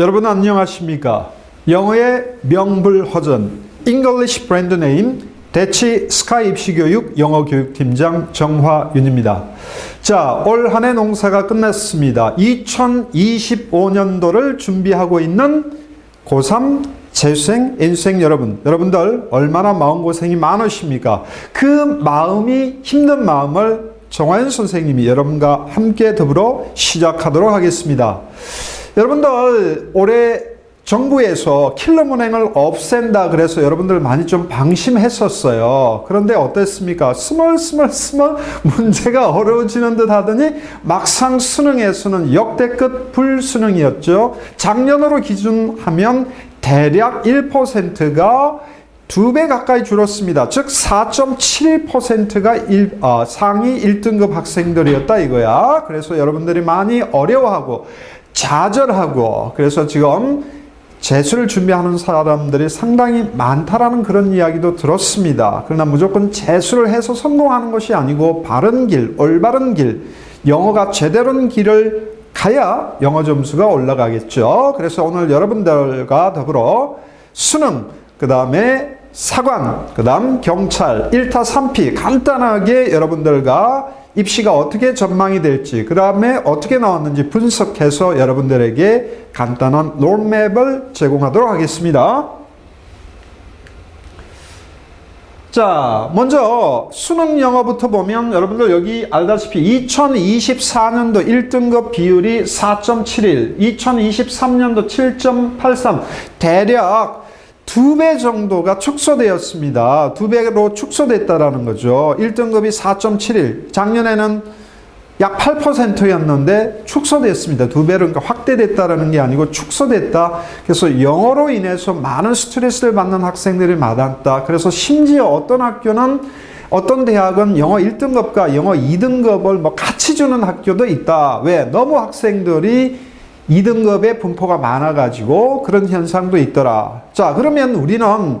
여러분 안녕하십니까? 영어의 명불허전 English 브랜드 네임 대치 스카이 입시교육 영어 교육팀장 정화윤입니다. 자, 올 한해 농사가 끝났습니다. 2025년도를 준비하고 있는 고3 재수생, 인수생 여러분, 여러분들 얼마나 마음고생이 많으십니까? 그 마음이 힘든 마음을 정화연 선생님이 여러분과 함께 더불어 시작하도록 하겠습니다. 여러분들 올해 정부에서 킬러 문행을 없앤다 그래서 여러분들 많이 좀 방심했었어요. 그런데 어땠습니까? 스멀스멀 스멀 문제가 어려워지는 듯 하더니 막상 수능에서는 역대급 불수능이었죠. 작년으로 기준하면 대략 1%가 두 배 가까이 줄었습니다. 즉 4.71%가 일, 어, 상위 1등급 학생들이었다 이거야. 그래서 여러분들이 많이 어려워하고 좌절하고 그래서 지금 재수를 준비하는 사람들이 상당히 많다라는 그런 이야기도 들었습니다. 그러나 무조건 재수를 해서 성공하는 것이 아니고 바른 길, 올바른 길, 영어가 제대로 된 길을 가야 영어 점수가 올라가겠죠. 그래서 오늘 여러분들과 더불어 수능, 그 다음에 사관, 그 다음 경찰, 1타 3피 간단하게 여러분들과 입시가 어떻게 전망이 될지, 그 다음에 어떻게 나왔는지 분석해서 여러분들에게 간단한 롤맵을 제공하도록 하겠습니다. 자, 먼저 수능 영어부터 보면 여러분들 여기 알다시피 2024년도 1등급 비율이 4.71, 2023년도 7.83, 대략 두 배 정도가 축소되었습니다. 두 배로 축소됐다라는 거죠. 1등급이 4.71, 작년에는 약 8%였는데 축소됐습니다. 두 배로 그러니까 확대됐다라는 게 아니고 축소됐다. 그래서 영어로 인해서 많은 스트레스를 받는 학생들이 많았다. 그래서 심지어 어떤 학교는 어떤 대학은 영어 1등급과 영어 2등급을 뭐 같이 주는 학교도 있다. 왜? 너무 학생들이 2등급의 분포가 많아가지고 그런 현상도 있더라. 자, 그러면 우리는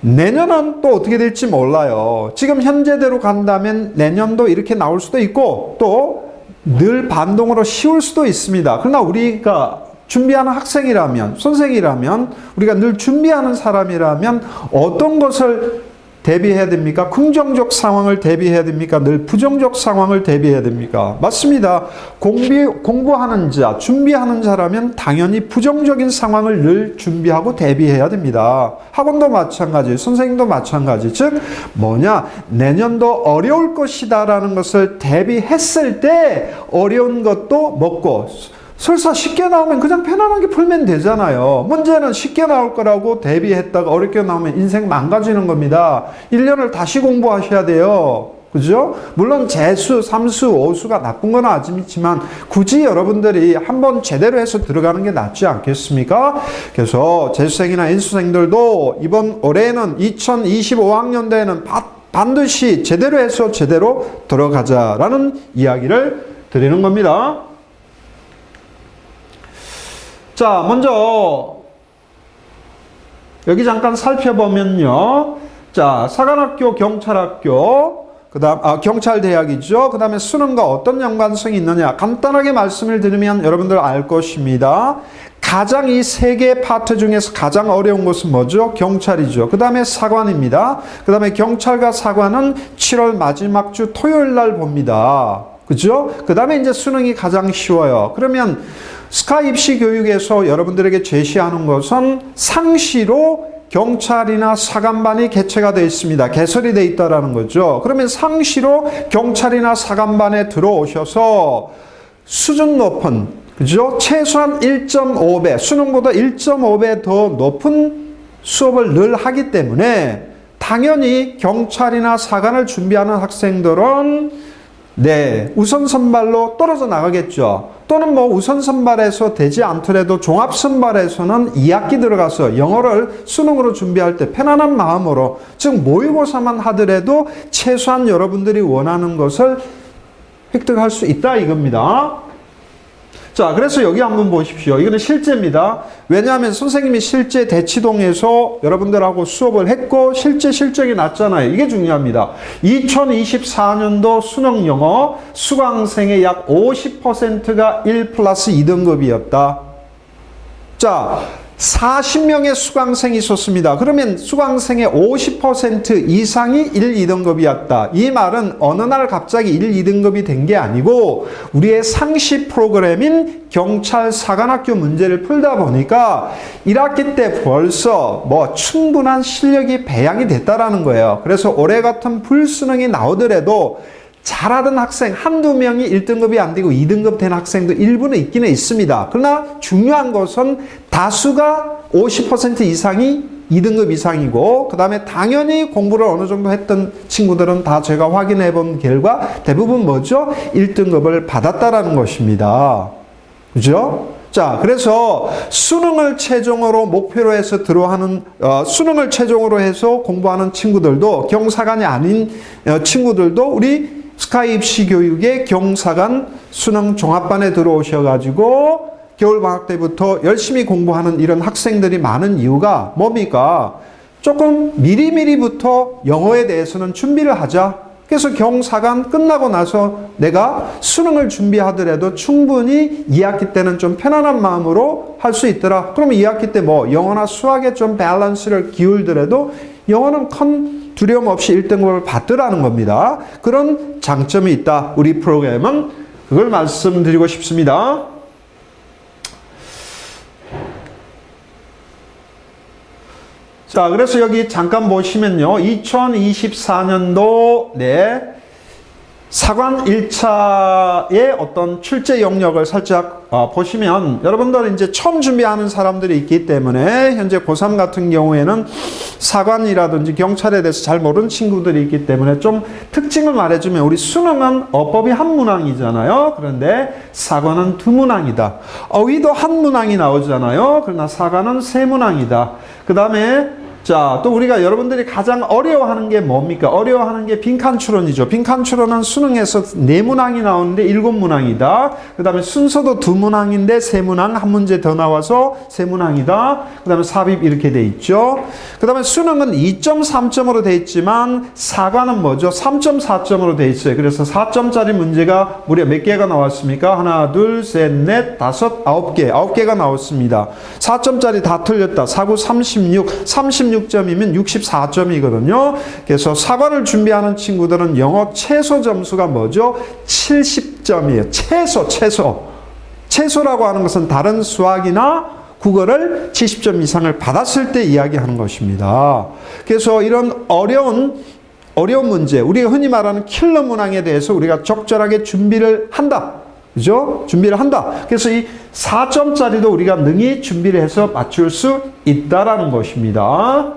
내년은 또 어떻게 될지 몰라요. 지금 현재대로 간다면 내년도 이렇게 나올 수도 있고 또 늘 반동으로 쉬울 수도 있습니다. 그러나 우리가 준비하는 학생이라면, 선생이라면, 우리가 늘 준비하는 사람이라면 어떤 것을 대비해야 됩니까? 긍정적 상황을 대비해야 됩니까? 늘 부정적 상황을 대비해야 됩니까? 맞습니다. 공부, 공부하는 자, 준비하는 자라면 당연히 부정적인 상황을 늘 준비하고 대비해야 됩니다. 학원도 마찬가지, 선생님도 마찬가지. 즉, 뭐냐? 내년도 어려울 것이다라는 것을 대비했을 때 어려운 것도 먹고, 설사 쉽게 나오면 그냥 편안하게 풀면 되잖아요. 문제는 쉽게 나올 거라고 대비했다가 어렵게 나오면 인생 망가지는 겁니다. 1년을 다시 공부하셔야 돼요. 그죠? 물론 재수, 삼수, 오수가 나쁜 건 아니지만 굳이 여러분들이 한번 제대로 해서 들어가는 게 낫지 않겠습니까? 그래서 재수생이나 인수생들도 이번 올해는 2025학년도에는 반드시 제대로 해서 제대로 들어가자라는 이야기를 드리는 겁니다. 자, 먼저 여기 잠깐 살펴보면요. 자, 사관학교, 경찰학교, 그 다음 아 경찰대학이죠. 그 다음에 수능과 어떤 연관성이 있느냐 간단하게 말씀을 드리면 여러분들 알 것입니다. 가장 이 세개 파트 중에서 가장 어려운 것은 뭐죠? 경찰이죠. 그 다음에 사관입니다. 그 다음에 경찰과 사관은 7월 마지막 주 토요일 날 봅니다. 그죠? 그 다음에 이제 수능이 가장 쉬워요. 그러면 스카 입시 교육에서 여러분들에게 제시하는 것은 상시로 경찰이나 사관반이 개최가 되어 있습니다. 개설이 되어 있다라는 거죠. 그러면 상시로 경찰이나 사관반에 들어오셔서 수준 높은 그죠? 최소한 1.5배, 수능보다 1.5배 더 높은 수업을 늘 하기 때문에 당연히 경찰이나 사관을 준비하는 학생들은 네, 우선 선발로 떨어져 나가겠죠. 또는 뭐 우선 선발에서 되지 않더라도 종합 선발에서는 2학기 들어가서 영어를 수능으로 준비할 때 편안한 마음으로 즉 모의고사만 하더라도 최소한 여러분들이 원하는 것을 획득할 수 있다 이겁니다. 자, 그래서 여기 한번 보십시오. 이거는 실제입니다. 왜냐하면 선생님이 실제 대치동에서 여러분들하고 수업을 했고 실제 실적이 났잖아요. 이게 중요합니다. 2024년도 수능 영어 수강생의 약 50%가 1 플러스 2등급이었다. 자, 40명의 수강생이 있었습니다. 그러면 수강생의 50% 이상이 1, 2등급이었다. 이 말은 어느 날 갑자기 1, 2등급이 된 게 아니고 우리의 상시 프로그램인 경찰 사관학교 문제를 풀다 보니까 1학기 때 벌써 뭐 충분한 실력이 배양이 됐다라는 거예요. 그래서 올해 같은 불수능이 나오더라도 잘하던 학생 한두 명이 1등급이 안 되고 2등급 된 학생도 일부는 있기는 있습니다. 그러나 중요한 것은 다수가 50% 이상이 2등급 이상이고 그 다음에 당연히 공부를 어느 정도 했던 친구들은 다 제가 확인해 본 결과 대부분 뭐죠? 1등급을 받았다라는 것입니다. 그죠? 자, 그래서 수능을 최종으로 목표로 해서 들어하는 어, 수능을 최종으로 해서 공부하는 친구들도 경사관이 아닌 어, 친구들도 우리 스카이 입시 교육의 경사관 수능 종합반에 들어오셔가지고 겨울 방학 때부터 열심히 공부하는 이런 학생들이 많은 이유가 뭡니까? 조금 미리미리부터 영어에 대해서는 준비를 하자. 그래서 경사관 끝나고 나서 내가 수능을 준비하더라도 충분히 2학기 때는 좀 편안한 마음으로 할 수 있더라. 그러면 2학기 때 뭐 영어나 수학에 좀 밸런스를 기울더라도 영어는 큰 두려움 없이 1등급을 받더라는 겁니다. 그런 장점이 있다. 우리 프로그램은 그걸 말씀드리고 싶습니다. 자, 그래서 여기 잠깐 보시면요. 2024년도 내 사관 1차의 어떤 출제 영역을 살짝 어, 보시면 여러분들 이제 처음 준비하는 사람들이 있기 때문에 현재 고3 같은 경우에는 사관이라든지 경찰에 대해서 잘 모르는 친구들이 있기 때문에 좀 특징을 말해주면 우리 수능은 어법이 한 문항이잖아요. 그런데 사관은 두 문항이다. 어휘도 한 문항이 나오잖아요. 그러나 사관은 세 문항이다. 그 다음에 자, 또 우리가 여러분들이 가장 어려워하는 게 뭡니까? 어려워하는 게 빈칸 추론이죠. 빈칸 추론은 수능에서 네 문항이 나오는데 일곱 문항이다. 그 다음에 순서도 두 문항인데 세 문항, 한 문제 더 나와서 세 문항이다. 그 다음에 삽입 이렇게 돼 있죠. 그 다음에 수능은 2.3점으로 돼 있지만 사과는 뭐죠? 3.4점으로 돼 있어요. 그래서 4점짜리 문제가 무려 몇 개가 나왔습니까? 하나, 둘, 셋, 넷, 다섯, 아홉 개. 아홉 개가 나왔습니다. 4점짜리 다 틀렸다. 사구 36, 36 36점이면 64점이거든요. 그래서 사과를 준비하는 친구들은 영어 최소 점수가 뭐죠? 70점이에요. 최소, 최소. 최소라고 하는 것은 다른 수학이나 국어를 70점 이상을 받았을 때 이야기하는 것입니다. 그래서 이런 어려운 어려운 문제, 우리가 흔히 말하는 킬러 문항에 대해서 우리가 적절하게 준비를 한다. 그죠? 준비를 한다. 그래서 이 4점짜리도 우리가 능히 준비를 해서 맞출 수 있다라는 것입니다.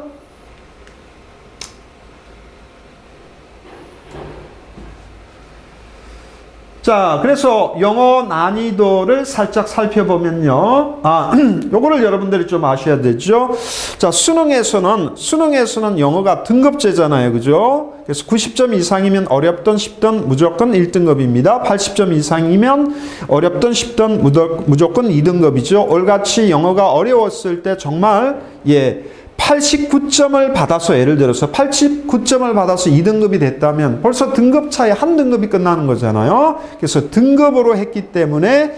자, 그래서 영어 난이도를 살짝 살펴보면요. 아, 요거를 여러분들이 좀 아셔야 되죠. 자, 수능에서는, 수능에서는 영어가 등급제잖아요. 그죠? 그래서 90점 이상이면 어렵던 쉽던 무조건 1등급입니다. 80점 이상이면 어렵던 쉽던 무조건 2등급이죠. 올같이 영어가 어려웠을 때 정말, 예, 89점을 받아서 예를 들어서 89점을 받아서 2등급이 됐다면 벌써 등급 차이 한 등급이 끝나는 거잖아요. 그래서 등급으로 했기 때문에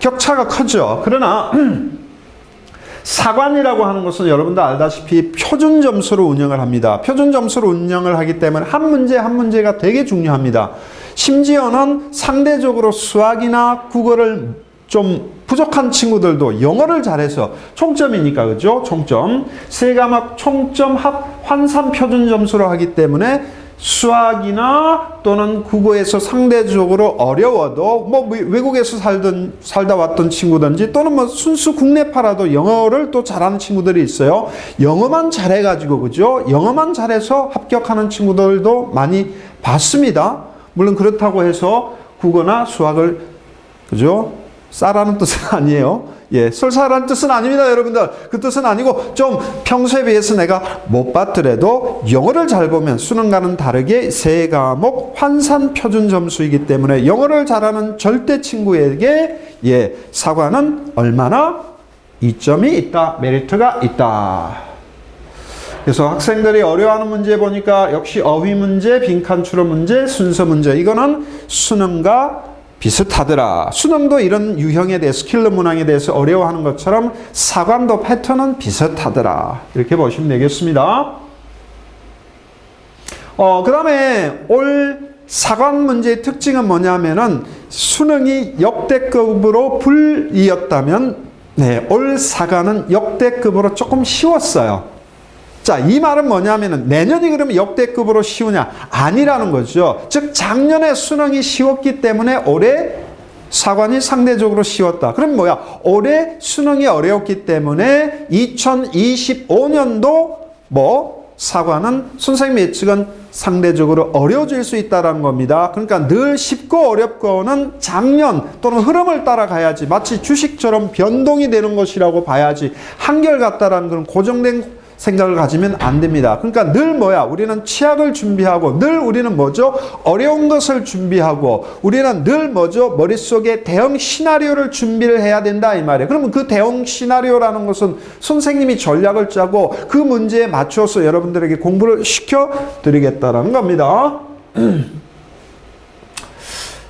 격차가 크죠. 그러나 사관이라고 하는 것은 여러분도 알다시피 표준 점수로 운영을 합니다. 표준 점수로 운영을 하기 때문에 한 문제 한 문제가 되게 중요합니다. 심지어는 상대적으로 수학이나 국어를 좀 부족한 친구들도 영어를 잘해서 총점이니까 그죠? 총점. 세 과목 총점 합 환산 표준 점수로 하기 때문에 수학이나 또는 국어에서 상대적으로 어려워도 뭐 외국에서 살던 살다 왔던 친구든지 또는 뭐 순수 국내파라도 영어를 또 잘하는 친구들이 있어요. 영어만 잘해 가지고 그죠? 영어만 잘해서 합격하는 친구들도 많이 봤습니다. 물론 그렇다고 해서 국어나 수학을 그죠? 싸라는 뜻은 아니에요. 예, 설사라는 뜻은 아닙니다, 여러분들. 그 뜻은 아니고 좀 평소에 비해서 내가 못 봤더라도 영어를 잘 보면 수능과는 다르게 세 과목 환산 표준 점수이기 때문에 영어를 잘하는 절대 친구에게 예, 사과는 얼마나 이점이 있다, 메리트가 있다. 그래서 학생들이 어려워하는 문제 보니까 역시 어휘 문제, 빈칸 추론 문제, 순서 문제 이거는 수능과 비슷하더라. 수능도 이런 유형에 대해서 킬러 문항에 대해서 어려워하는 것처럼 사관도 패턴은 비슷하더라. 이렇게 보시면 되겠습니다. 어, 그 다음에 올 사관 문제의 특징은 뭐냐면은 수능이 역대급으로 불이었다면 네, 올 사관은 역대급으로 조금 쉬웠어요. 자, 이 말은 뭐냐면은 내년이 그러면 역대급으로 쉬우냐? 아니라는 거죠. 즉, 작년에 수능이 쉬웠기 때문에 올해 사관이 상대적으로 쉬웠다. 그럼 뭐야? 올해 수능이 어려웠기 때문에 2025년도 뭐 사관은 선생님 예측은 상대적으로 어려워질 수 있다는 겁니다. 그러니까 늘 쉽고 어렵고는 작년 또는 흐름을 따라가야지 마치 주식처럼 변동이 되는 것이라고 봐야지 한결같다라는 그런 고정된 생각을 가지면 안 됩니다. 그러니까 늘 뭐야? 우리는 취약을 준비하고 늘 우리는 뭐죠? 어려운 것을 준비하고 우리는 늘 뭐죠? 머릿속에 대응 시나리오를 준비를 해야 된다 이 말이에요. 그러면 그 대응 시나리오라는 것은 선생님이 전략을 짜고 그 문제에 맞춰서 여러분들에게 공부를 시켜 드리겠다라는 겁니다.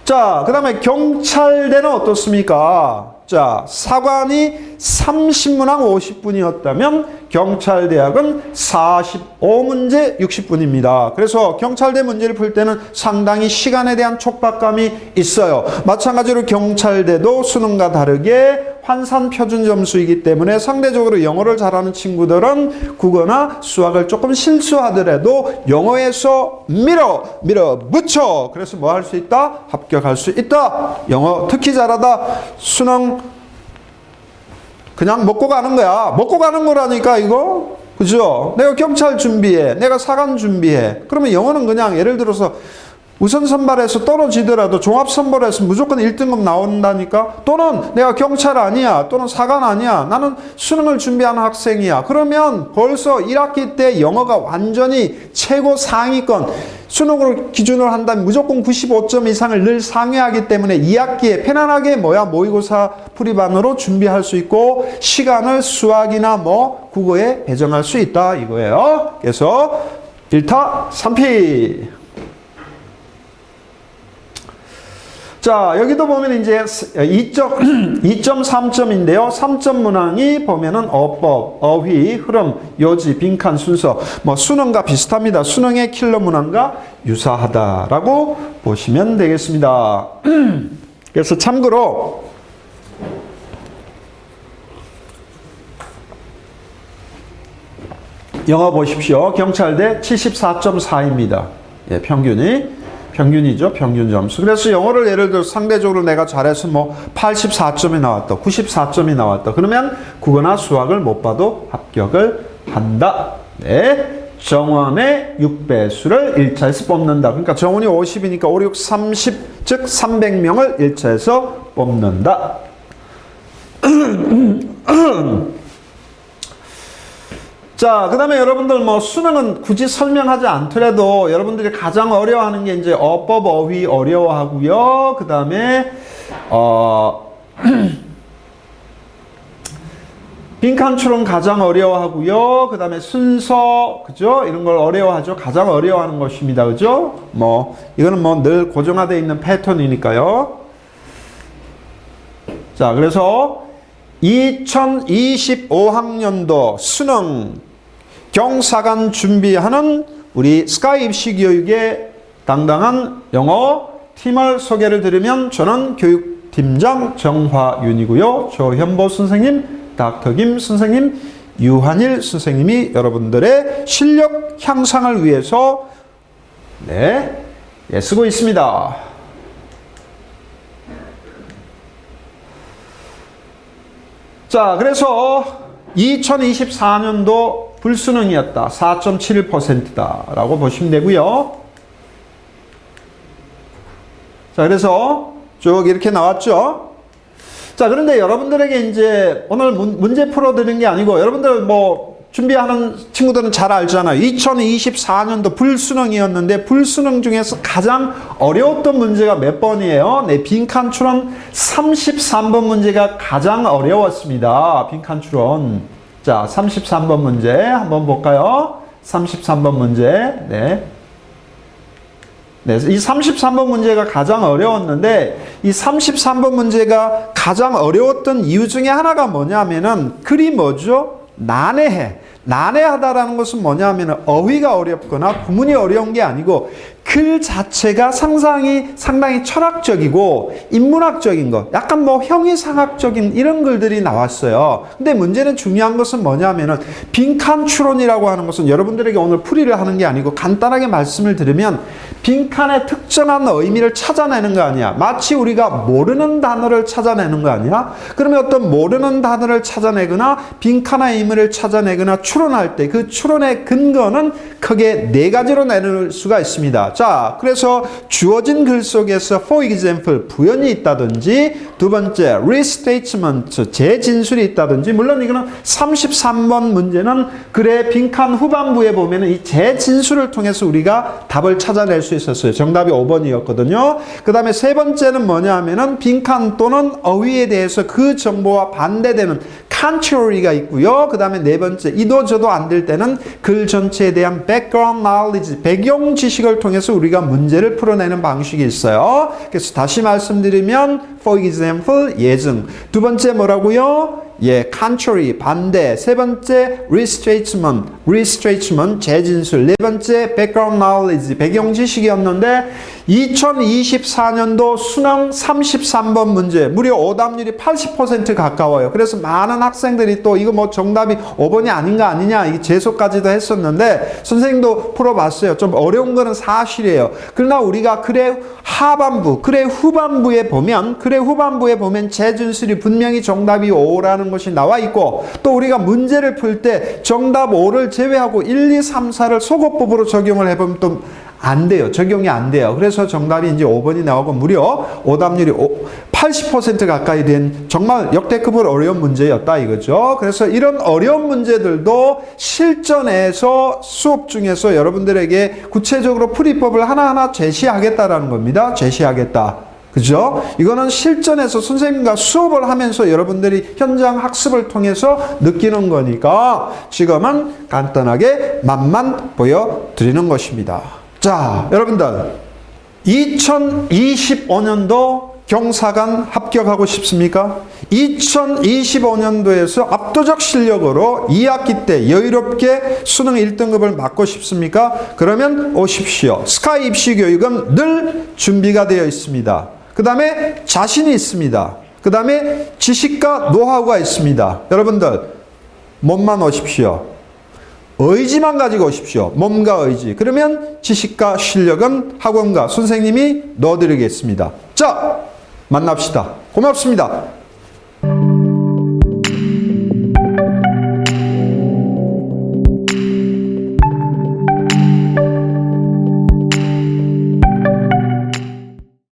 자, 그 다음에 경찰대는 어떻습니까? 자, 사관이 30문항 50분이었다면 경찰대학은 45문제 60분입니다. 그래서 경찰대 문제를 풀 때는 상당히 시간에 대한 촉박감이 있어요. 마찬가지로 경찰대도 수능과 다르게 환산 표준 점수이기 때문에 상대적으로 영어를 잘하는 친구들은 국어나 수학을 조금 실수하더라도 영어에서 밀어 밀어 붙여 그래서 뭐 할 수 있다 합격할 수 있다 영어 특히 잘하다 수능 그냥 먹고 가는 거야. 먹고 가는 거라니까 이거? 그죠? 내가 경찰 준비해. 내가 사관 준비해. 그러면 영어는 그냥 예를 들어서 우선 선발에서 떨어지더라도 종합 선발에서 무조건 1등급 나온다니까? 또는 내가 경찰 아니야 또는 사관 아니야 나는 수능을 준비하는 학생이야. 그러면 벌써 1학기 때 영어가 완전히 최고 상위권. 수능으로 기준으로 한다면 무조건 95점 이상을 늘 상회하기 때문에 2학기에 편안하게 뭐야 모의고사 풀이반으로 준비할 수 있고 시간을 수학이나 뭐 국어에 배정할 수 있다 이거예요. 그래서 1타 3피 자, 여기도 보면 이제 2점, 2.3점인데요. 3점 문항이 보면은 어법, 어휘, 흐름, 요지, 빈칸, 순서. 뭐 수능과 비슷합니다. 수능의 킬러 문항과 유사하다라고 보시면 되겠습니다. 그래서 참고로 영어 보십시오. 경찰대 74.4입니다. 예, 평균이. 평균이죠. 평균 점수. 그래서 영어를 예를 들어 상대적으로 내가 잘해서 뭐 84점이 나왔다. 94점이 나왔다. 그러면 국어나 수학을 못 봐도 합격을 한다. 네. 정원의 6배수를 1차에서 뽑는다. 그러니까 정원이 50이니까 5, 6, 30, 즉 300명을 1차에서 뽑는다. 자, 그 다음에 여러분들 뭐 수능은 굳이 설명하지 않더라도 여러분들이 가장 어려워하는 게 이제 어법, 어휘 어려워하고요. 그 다음에, 어, 빈칸 추론 가장 어려워하고요. 그 다음에 순서, 그죠? 이런 걸 어려워하죠. 가장 어려워하는 것입니다. 그죠? 뭐, 이거는 뭐 늘 고정화되어 있는 패턴이니까요. 자, 그래서 2025학년도 수능 경사관 준비하는 우리 스카이 입시 교육의 당당한 영어 팀을 소개를 드리면 저는 교육팀장 정화윤이고요. 조현보 선생님, 닥터 김 선생님, 유한일 선생님이 여러분들의 실력 향상을 위해서 네, 애쓰고 있습니다. 자, 그래서 2024년도 불수능이었다. 4.71%다 라고 보시면 되고요. 자, 그래서 쭉 이렇게 나왔죠. 자, 그런데 여러분들에게 이제 오늘 문 제 풀어드리는 게 아니고 여러분들 뭐 준비하는 친구들은 잘 알잖아요. 2024년도 불수능이었는데 불수능 중에서 가장 어려웠던 문제가 몇 번이에요? 네, 빈칸 추론 33번 문제가 가장 어려웠습니다. 빈칸 추론. 자, 33번 문제 한번 볼까요? 33번 문제. 네. 네, 이 33번 문제가 가장 어려웠는데 이 33번 문제가 가장 어려웠던 이유 중에 하나가 뭐냐면은 글이 뭐죠? 난해해. 난해하다라는 것은 뭐냐면은 어휘가 어렵거나 구문이 어려운 게 아니고 글 자체가 상상이 상당히 철학적이고 인문학적인 것, 약간 뭐 형이상학적인 이런 글들이 나왔어요. 근데 문제는 중요한 것은 뭐냐면은 빈칸 추론이라고 하는 것은 여러분들에게 오늘 풀이를 하는 게 아니고 간단하게 말씀을 드리면 빈칸의 특정한 의미를 찾아내는 거 아니야. 마치 우리가 모르는 단어를 찾아내는 거 아니야? 그러면 어떤 모르는 단어를 찾아내거나 빈칸의 의미를 찾아내거나 추론할 때 그 추론의 근거는 크게 네 가지로 나눌 수가 있습니다. 자, 그래서 주어진 글 속에서 for example 부연이 있다든지 두 번째 restatement 재진술이 있다든지 물론 이거는 33번 문제는 글의 빈칸 후반부에 보면은 이 재진술을 통해서 우리가 답을 찾아낼 수 있었어요. 정답이 5번이었거든요. 그 다음에 세 번째는 뭐냐 하면은 빈칸 또는 어휘에 대해서 그 정보와 반대되는 contrary가 있고요. 그 다음에 네 번째 이도 저도 안 될 때는 글 전체에 대한 background knowledge 배경 지식을 통해서 우리가 문제를 풀어내는 방식이 있어요. 그래서 다시 말씀드리면 for example 예증 두 번째 뭐라고요? 예, contrary 반대. 세 번째 restatement, restatement 재진술. 네 번째 background knowledge 배경 지식이었는데 2024년도 수능 33번 문제 무려 오답률이 80% 가까워요. 그래서 많은 학생들이 또 이거 뭐 정답이 5번이 아닌가 아니냐 이 재소까지도 했었는데 선생님도 풀어봤어요. 좀 어려운 거는 사실이에요. 그러나 우리가 글의 하반부, 글의 후반부에 보면 글의 후반부에 보면 재진술이 분명히 정답이 5라는 것이 나와 있고 또 우리가 문제를 풀 때 정답 5를 제외하고 1, 2, 3, 4를 속어법으로 적용을 해보면 또 안 돼요. 적용이 안 돼요. 그래서 정답이 이제 5번이 나오고 무려 오답률이 80% 가까이 된 정말 역대급으로 어려운 문제였다 이거죠. 그래서 이런 어려운 문제들도 실전에서 수업 중에서 여러분들에게 구체적으로 풀이법을 하나하나 제시하겠다라는 겁니다. 제시하겠다. 그죠? 이거는 실전에서 선생님과 수업을 하면서 여러분들이 현장 학습을 통해서 느끼는 거니까 지금은 간단하게 맛만 보여드리는 것입니다. 자, 여러분들. 2025년도 경사관 합격하고 싶습니까? 2025년도에서 압도적 실력으로 2학기 때 여유롭게 수능 1등급을 맞고 싶습니까? 그러면 오십시오. 스카이 입시 교육은 늘 준비가 되어 있습니다. 그 다음에 자신이 있습니다. 그 다음에 지식과 노하우가 있습니다. 여러분들, 몸만 오십시오. 의지만 가지고 오십시오. 몸과 의지. 그러면 지식과 실력은 학원과 선생님이 넣어드리겠습니다. 자, 만납시다. 고맙습니다.